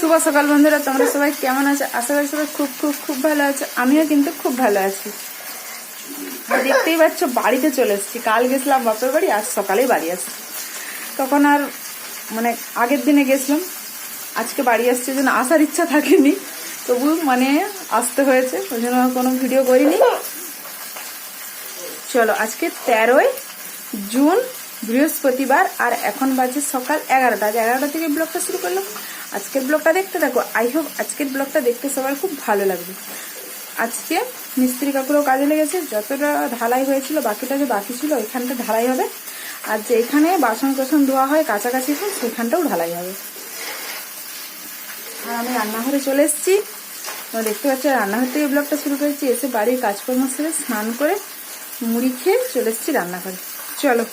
শুভ সকাল বন্ধুরা, তোমরা সবাই কেমন আছো? আশা করি সবাই খুব খুব খুব ভালো আছো। আমিও কিন্তু খুব ভালো আছি। দেখতেই পাচ্ছ, বাড়িতে চলে এসেছি। কাল গেছিলাম বাপের বাড়ি, আজ সকালেই বাড়ি আসছি। তখন আর মানে আগের দিনে গেছিলাম। আজকে বাড়ি আসছে যেন আসার ইচ্ছা থাকেনি। তবু মানে আসতে হয়েছে, ওই জন্য কোনো ভিডিও করিনি। চলো, আজকে তেরোই জুন, বৃহস্পতিবার, আর এখন বাজে সকাল এগারোটা। এগারোটা থেকে ব্লগটা শুরু করলাম। আজকের ব্লগটা দেখতে থাকো। আই হোপ আজকের ব্লগটা দেখতে সবার খুব ভালো লাগবে। আজকে মিস্ত্রি কাকুরও কাজে লেগেছে। যতটা ঢালাই হয়েছিল, বাকিটা যে বাকি ছিল, ওইখানটা ঢালাই হবে। আর যেখানে বাসন কোসন ধোয়া হয়, কাছাকাছি হয় সেখানটাও ঢালাই হবে। আর আমি রান্নাঘরে চলে এসেছি। দেখতে পাচ্ছ, রান্নাঘর থেকে ব্লগটা শুরু করেছি। এসে বাড়ির কাজকর্ম সেরে স্নান করে মুড়ি খেয়ে চলে এসেছি রান্নাঘরে। চলো,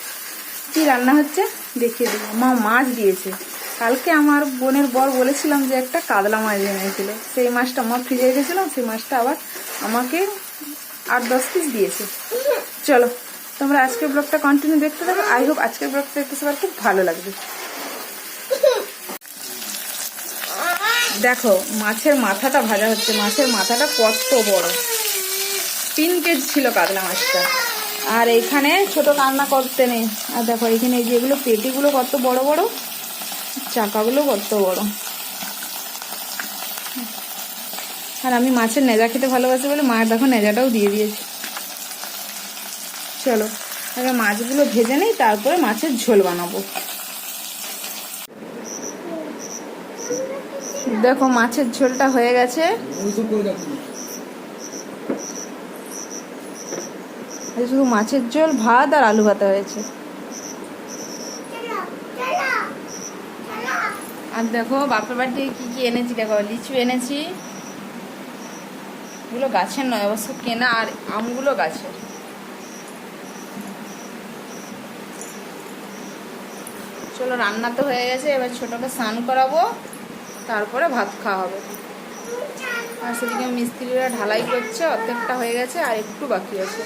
কি রান্না হচ্ছে দেখিয়ে দেবো। মা মাছ দিয়েছে। কালকে আমার বোনের বর বলেছিলাম যে একটা কাতলা মাছ এনেছিল সেই মাছটা আমার ফ্রিজে রেখেছিলাম, সেই মাছটা আবার আমাকে আট দশ পিস দিয়েছে। চলো, তোমরা আজকের ব্লগটা কন্টিনিউ দেখতে থাকো। আই হোপ আজকের ব্লগটা দেখতে সবার খুব ভালো লাগবে। দেখো, মাছের মাথাটা ভাজা হচ্ছে। মাছের মাথাটা কত বড়। তিন কেজি ছিল কাতলা মাছটা। আর এখানে ছোট রান্না করতে নেই। আর দেখো, এখানে যেগুলো পেটিগুলো কত বড় বড় চাকাগুলো কত বড়। আর আমি মাছের নেজা খেতে ভালোবাসি বলে মা দেখো নেজাটাও দিয়ে দিয়েছি। চলো আগে মাছগুলো ভেজে নেই, তারপরে মাছের ঝোল বানাবো। দেখো মাছের ঝোলটা হয়ে গেছে। শুধু মাছের ঝোল, ভাত আর আলু ভাতা হয়েছে। আর দেখো, বাপের বাড়ি থেকে কি কি এনেছি দেখো, লিচু এনেছি। এগুলো গাছের নয়, অবশ্য কেনা আর আমগুলো গাছের। চলো, রান্না তো হয়ে গেছে, এবার ছোটকে স্নান করাবো, তারপরে ভাত খাওয়া হবে। আর সেদিকে মিস্ত্রিরা ঢালাই করছে, অর্ধেকটা হয়ে গেছে আর একটু বাকি আছে।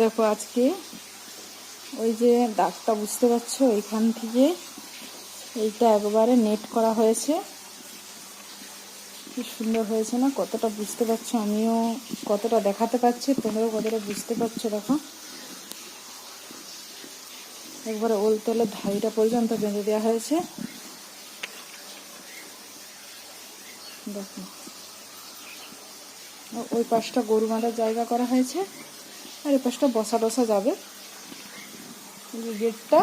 দেখো আজকে ওই যে দাগটা বুঝতে পারছ এইখান থেকে এইটা একবারে নেট করা হয়েছে। কি সুন্দর হয়েছে না, কতটা বুঝতে পারছ? আমিও কতটা দেখাতে পারছি, তোমরাও কতটা বুঝতে পারছ, দেখো। একবারে ওলতলে ধাইটা পর্যন্ত বেঁধে দেওয়া হয়েছে। দেখো। ওই পাশটা গরু বাঁধার জায়গা করা হয়েছে, আর এই পাশটা বসা টসা যাবে। যে গেটটা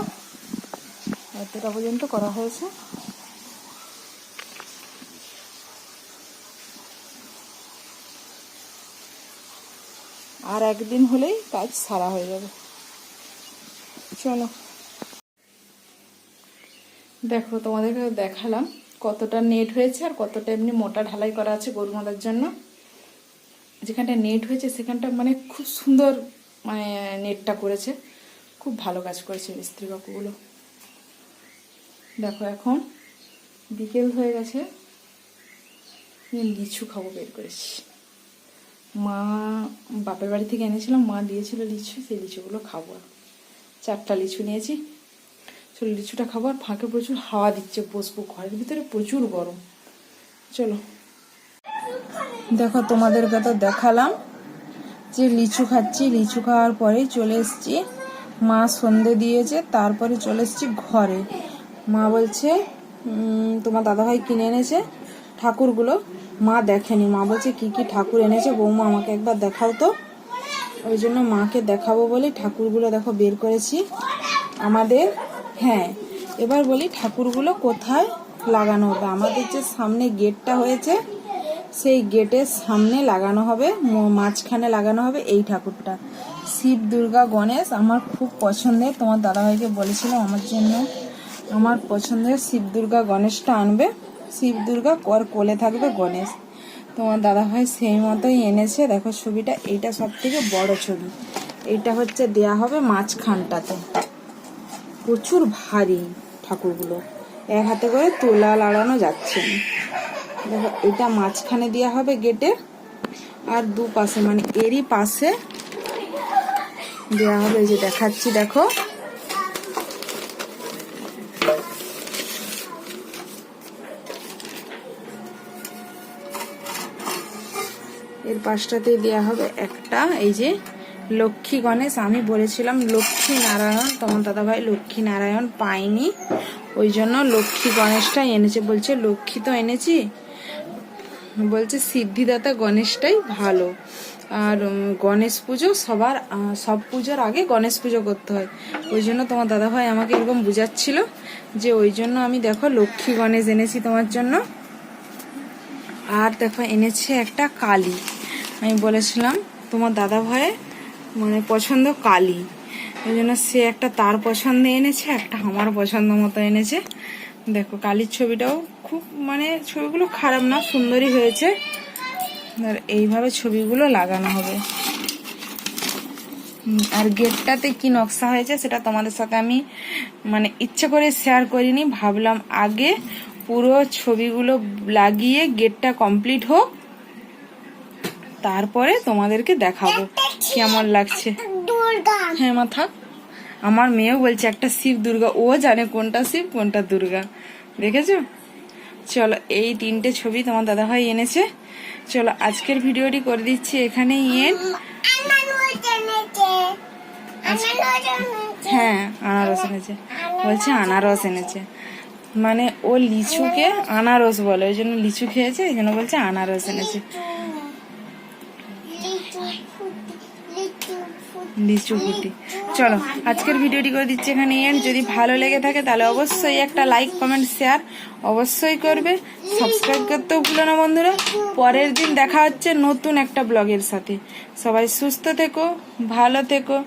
এতটা পর্যন্ত করা হয়েছে। আর একদিন হলেই কাজ সারা হয়ে যাবে। চলো। দেখো, তোমাদেরকে দেখালাম কতটা নেট হয়েছে আর কতটা এমনি মোটা ঢালাই করা আছে গরু মাদার জন্য। যেখানটা নেট হয়েছে, সেখানটা মানে খুব সুন্দর মানে নেটটা করেছে। খুব ভালো কাজ করেছে মিস্ত্রি কাকুগুলো দেখো এখন বিকেল হয়ে গেছে। লিচু খাব বের করেছি। মা বাপের বাড়ি থেকে এনেছিলাম, মা দিয়েছিল লিচু, সেই লিচুগুলো খাব আর। চারটা লিচু নিয়েছি। চলো লিচুটা খাব আর ফাঁকে প্রচুর হাওয়া দিচ্ছে, বসবো ঘরের ভিতরে প্রচুর গরম। চলো। দেখো তোমাদেরকে তো দেখালাম যে লিচু খাচ্ছি, লিচু খাওয়ার পরে চলে এসেছি। মা সন্ধে দিয়েছে, তারপরে চলে এসেছি ঘরে। মা বলছে তোমার দাদাভাই কিনে এনেছে ঠাকুরগুলো। মা দেখেনি। মা বলছে, কি কি ঠাকুর এনেছে? বৌমা, আমাকে একবার দেখাও তো। ওই জন্য মাকে দেখাবো বলে ঠাকুরগুলো দেখো বের করেছি। আমাদের হ্যাঁ এবার বলি ঠাকুরগুলো কোথায় লাগানো হবে? আমাদের যে সামনে গেটটা হয়েছে, সেই গেটের সামনে লাগানো হবে মাঝখানে লাগানো হবে এই ঠাকুরটা। শিব, দুর্গা, গণেশ আমার খুব পছন্দের। তোমার দাদাভাইকে বলেছিলাম আমার জন্য আমার পছন্দের শিব, দুর্গা, গণেশটা আনবে। শিব, দুর্গা, কর কোলে থাকবে গণেশ। তোমার দাদাভাই সেই মতোই এনেছে। দেখো ছবিটা, এইটা সব থেকে বড় ছবি। এইটা হচ্ছে দেয়া হবে মাঝখানটাতে। প্রচুর ভারী ঠাকুরগুলো। এক হাতে করে তোলা লাড়ানো যাচ্ছে না। দেখো, এটা মাঝখানে দেওয়া হবে গেটে। আর দু পাশে মানে এরই পাশে দেওয়া হবে এই যে দেখাচ্ছি, দেখো। এর পাশটাতে দেওয়া হবে একটা, এই যে লক্ষ্মী গণেশ, আমি বলেছিলাম লক্ষ্মী নারায়ণ, তোমার দাদাভাই লক্ষ্মী নারায়ণ পাইনি ওই জন্য লক্ষ্মী গণেশটাই এনেছে, বলছে, লক্ষ্মী তো এনেছি। বলছে, সিদ্ধিদাতা গণেশটাই ভালো। আর গণেশ পুজো সবার সব পুজোর আগে গণেশ পুজো করতে হয়। ওই জন্য তোমার দাদাভাই আমাকে এরকম বুঝাচ্ছিল যে ওই জন্য আমি দেখো লক্ষ্মী গণেশ এনেছি তোমার জন্য। আর দেখো এনেছে একটা কালী। আমি বলেছিলাম, তোমার দাদা ভাইয়ের মানে পছন্দ কালী। ওই জন্য সে একটা তার পছন্দে এনেছে, একটা আমার পছন্দ মতো এনেছে। দেখো কালীর ছবিটাও খুব মানে ছবিগুলো খারাপ না, সুন্দরই হয়েছে। আর এইভাবে ছবিগুলো লাগানো হবে। আর গেটটাতে কি নকশা হয়েছে সেটা তোমাদের সাথে আমি মানে ইচ্ছে করে শেয়ার করিনি। ভাবলাম আগে পুরো ছবিগুলো লাগিয়ে গেটটা কমপ্লিট হোক তারপরে তোমাদেরকে দেখাবো কেমন লাগছে। হ্যাঁ মা থাক। আমার মেয়েও বলছে একটা শিব দুর্গা। ও জানে কোনটা শিব কোনটা দুর্গা। দেখেছ? চলো এই তিনটে ছবি তোমার দাদাভাই এনেছে। চলো আজকের ভিডিওটি করে দিচ্ছি এখানেই এন হ্যাঁ আনারস এনেছে। বলছে আনারস এনেছে। মানে ও লিচুকে আনারস বলে ওই জন্য লিচু খেয়েছে এই জন্য বলছে আনারস এনেছে। লিচু ফুটি। চলো, আজকের ভিডিওটি করে দিচ্ছি এখানে এন্ড যদি ভালো লেগে থাকে তাহলে অবশ্যই একটা লাইক কমেন্ট শেয়ার অবশ্যই করবে। সাবস্ক্রাইব করতেও ভুলো না বন্ধুরা। পরের দিন দেখা হচ্ছে নতুন একটা ব্লগের সাথে। সবাই সুস্থ থেকো, ভালো থেকো।